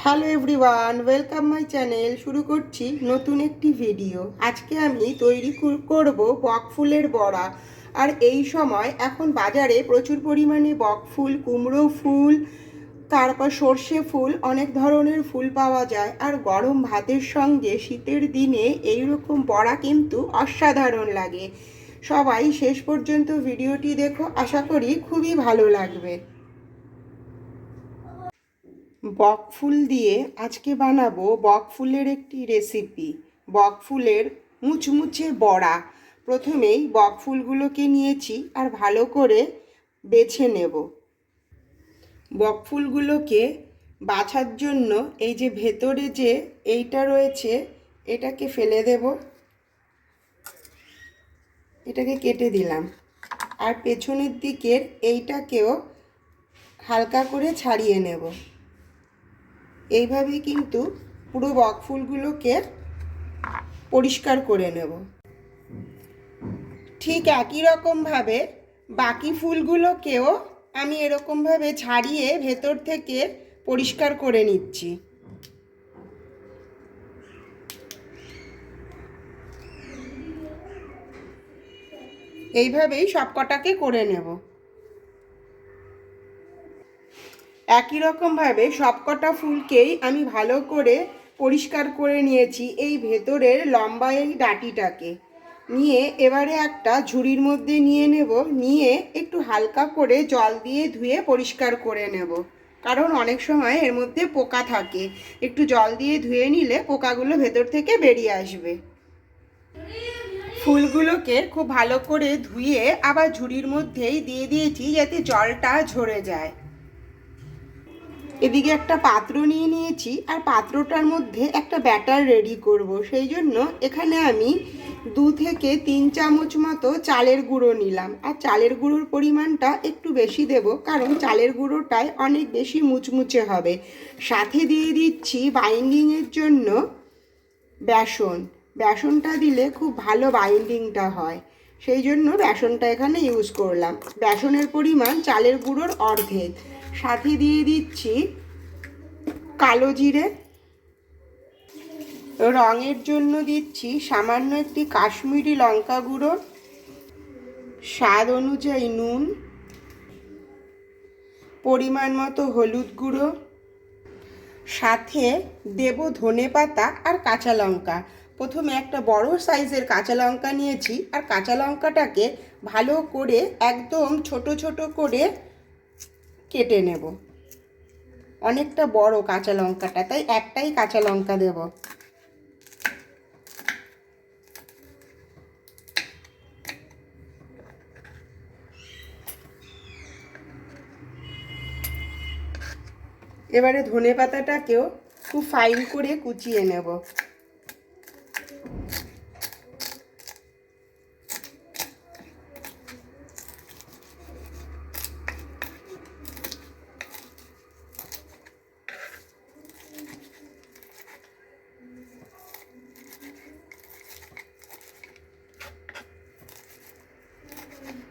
Hello everyone, welcome my channel. শুরু করছি নতুন একটি ভিডিও। আজকে আমি তৈরি কর- করব বক ফুলের বড়া। আর এই সময় এখন বাজারে প্রচুর পরিমাণে বক ফুল, কুমড়ো ফুল, তারপর সর্ষে ফুল, অনেক ধরনের ফুল পাওয়া যায়। আর গরম ভাতের সঙ্গে শীতের দিনে এই রকম বড়া কিন্তু অসাধারণ লাগে। সবাই শেষ পর্যন্ত ভিডিওটি দেখো। আশা করি খুবই ভালো লাগবে। বক ফুল দিয়ে আজকে বানাবো বক ফুলের একটি রেসিপি বক ফুলের মুচমুচে বড়া। প্রথমেই বক ফুলগুলোকে নিয়েছি আর ভালো করে বেছে নেব। বক ফুলগুলোকে বাছার জন্য এই যে ভেতরে যে এইটা রয়েছে, এটাকে ফেলে দেব। এটাকে কেটে দিলাম। আর পেছনের দিকের এইটাকেও হালকা করে ছাড়িয়ে নেব। এইভাবেই কিন্তু পুরো বক ফুলগুলোকে পরিষ্কার করে নেব। ঠিক একই রকমভাবে বাকি ফুলগুলোকেও আমি এরকমভাবে ছাড়িয়ে ভেতর থেকে পরিষ্কার করে নিচ্ছি। এইভাবেই সবকটাকে করে নেব। একই রকমভাবে সবকটা ফুলকেই আমি ভালো করে পরিষ্কার করে নিয়েছি এই ভেতরের লম্বা এই ডাটিটাকে। নিয়ে এবারে একটা ঝুড়ির মধ্যে নিয়ে নেব, নিয়ে একটু হালকা করে জল দিয়ে ধুয়ে পরিষ্কার করে নেব। কারণ অনেক সময় এর মধ্যে পোকা থাকে। একটু জল দিয়ে ধুয়ে নিলে পোকাগুলো ভেতর থেকে বেরিয়ে আসবে। ফুলগুলোকে খুব ভালো করে ধুয়ে আবার ঝুড়ির মধ্যেই দিয়ে দিয়েছি যাতে জলটা ঝরে যায়। এদিকে একটা পাত্র নিয়ে নিয়েছি আর পাত্রটার মধ্যে একটা ব্যাটার রেডি করব। সেই জন্য এখানে আমি দু থেকে তিন চামচ মতো চালের গুঁড়ো নিলাম। আর চালের গুঁড়োর পরিমাণটা একটু বেশি দেব, কারণ চালের গুঁড়োটায় অনেক বেশি মুচমুচে হবে। সাথে দিয়ে দিচ্ছি বাইন্ডিংয়ের জন্য বেসন। বেসনটা দিলে খুব ভালো বাইন্ডিংটা হয়। সেই জন্য বেসনটা এখানে ইউজ করলাম। বেসনের পরিমাণ চালের গুঁড়োর অর্ধেক। সাথে দিয়ে দিচ্ছি কালো জিরে। রঙের জন্য দিচ্ছি সামান্য একটি কাশ্মীরি লঙ্কা গুঁড়ো। স্বাদ অনুযায়ী নুন। পরিমাণ মতো হলুদ গুঁড়ো। সাথে দেব ধনে পাতা আর কাঁচা লঙ্কা। প্রথমে একটা বড় সাইজের কাঁচা লঙ্কা নিয়েছি আর কাঁচা লঙ্কাটাকে ভালো করে একদম ছোট ছোট করে কেটে নেব। অনেকটা বড় কাঁচা লঙ্কাটা, তাই একটাই কাঁচা লঙ্কা দেব। এবারে ধনে পাতাটাকেও খুব ফাইন করে কুচিয়ে নেব।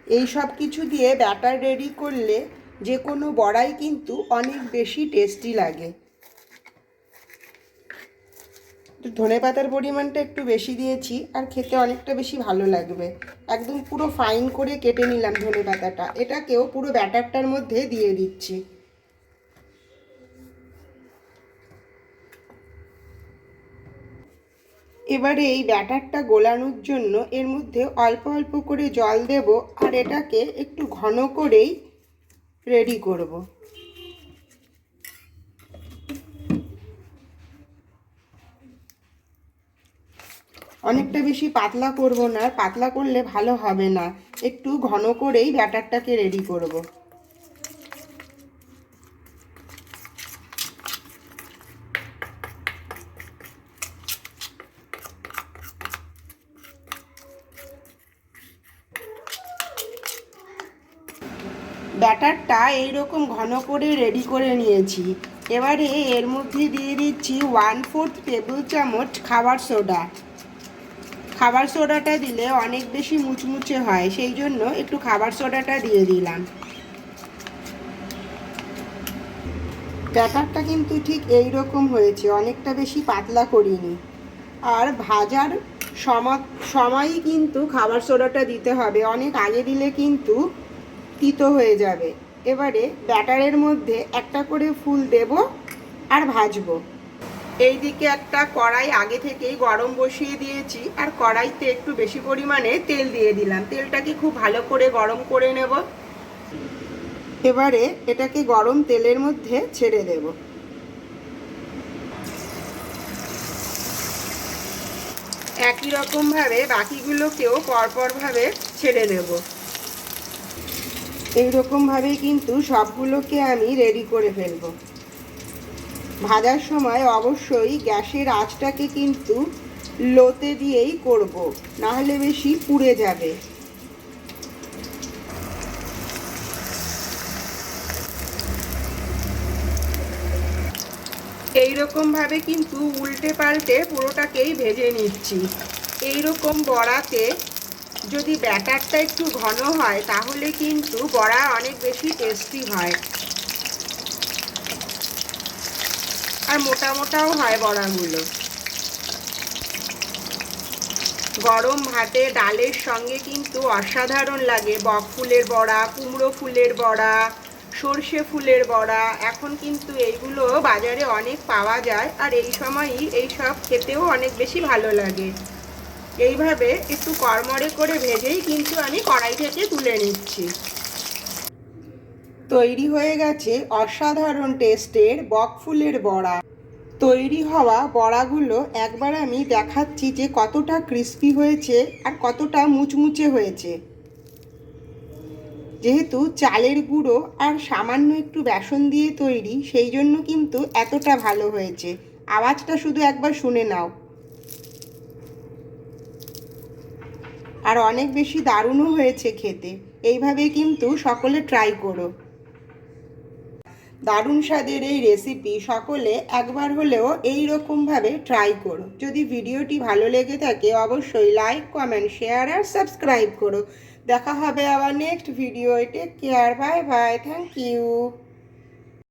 এই সব কিছু দিয়ে ব্যাটার রেডি করলে যে কোনো বড়াই কিন্তু অনেক বেশি টেস্টি লাগে। ধনে পাতার পরিমাণটা একটু বেশি দিয়েছি আর খেতে অনেকটা বেশি ভালো লাগবে। একদম পুরো ফাইন করে কেটে নিলাম ধনে পাতাটা এটাকেও পুরো ব্যাটারটার মধ্যে দিয়ে দিচ্ছি। এবারে এই ব্যাটারটা গোলানোর জন্য এর মধ্যে অল্প অল্প করে জল দেব আর এটাকে একটু ঘন করেই রেডি করব। অনেকটা বেশি পাতলা করব না, পাতলা করলে ভালো হবে না। একটু ঘন করেই ব্যাটারটাকে রেডি করব। ব্যাটারটা এইরকম ঘন করে রেডি করে নিয়েছি। এবারে এর মধ্যে দিয়ে দিচ্ছি ওয়ান ফোর্থ টেবিল চামচ খাবার সোডা। খাবার সোডাটা দিলে অনেক বেশি মুচমুচে হয়, সেই জন্য একটু খাবার সোডাটা দিয়ে দিলাম। ব্যাটারটা কিন্তু ঠিক এই রকম হয়েছে, অনেকটা বেশি পাতলা করিনি। আর ভাজার সময়, সময়ই কিন্তু খাবার সোডাটা দিতে হবে। অনেক আগে দিলে কিন্তু তিতো হয়ে যাবে। এবারে ব্যাটারের মধ্যে একটা করে ফুল দেব আর ভাজবো। এইদিকে একটা কড়াই আগে থেকেই গরম বসিয়ে দিয়েছি আর কড়াইতে একটু বেশি পরিমাণে তেল দিয়ে দিলাম। তেলটাকে খুব ভালো করে গরম করে নেব। এবারে এটাকে গরম তেলের মধ্যে ছেড়ে দেব। একই রকমভাবে বাকিগুলোকেও পরপরভাবে ছেড়ে দেব। এইরকমভাবেই কিন্তু সবগুলোকে আমি রেডি করে ফেলব। ভাজার সময় অবশ্যই গ্যাসের আঁচটাকে কিন্তু লোতে দিয়েই করব, নাহলে বেশি পুড়ে যাবে। এই ভাবে কিন্তু উল্টে পাল্টে পুরোটাকেই ভেজে নিচ্ছি। এই রকম বড়াতে যদি ব্যাটারটা একটু ঘন হয়, তাহলে কিন্তু বড়া অনেক বেশি টেস্টি হয়। আর মোটা মোটাও হয় বড়াগুলো। গরম ভাতে ডালের সঙ্গে কিন্তু অসাধারণ লাগে। বক ফুলের বড়া, কুমড়ো ফুলের বড়া, সর্ষে ফুলের বড়া, এখন কিন্তু এইগুলো বাজারে অনেক পাওয়া যায়। আর এই সময়ই এই সব খেতেও অনেক বেশি ভালো লাগে। এইভাবে একটু কড়মড়ে করে ভেজেই কিন্তু আমি কড়াই থেকে তুলে নিচ্ছি। তৈরি হয়ে গেছে অসাধারণ টেস্টের বকফুলের বড়া। তৈরি হওয়া বড়াগুলো একবার আমি দেখাচ্ছি যে কতটা ক্রিস্পি হয়েছে আর কতটা মুচমুচে হয়েছে। যেহেতু চালের গুঁড়ো আর সামান্য একটু বেসন দিয়ে তৈরি, সেই জন্য কিন্তু এতটা ভালো হয়েছে। আওয়াজটা শুধু একবার শুনে নাও। আর অনেক বেশি দারুণও হয়েছে খেতে। এইভাবে কিন্তু সকলে ট্রাই করো। দারুণ স্বাদের এই রেসিপি সকলে একবার হলেও এই রকমভাবে ট্রাই করো। যদি ভিডিওটি ভালো লেগে থাকে, অবশ্যই লাইক কমেন্ট শেয়ার আর সাবস্ক্রাইব করো। দেখা হবে আবার next video take care bye bye thank you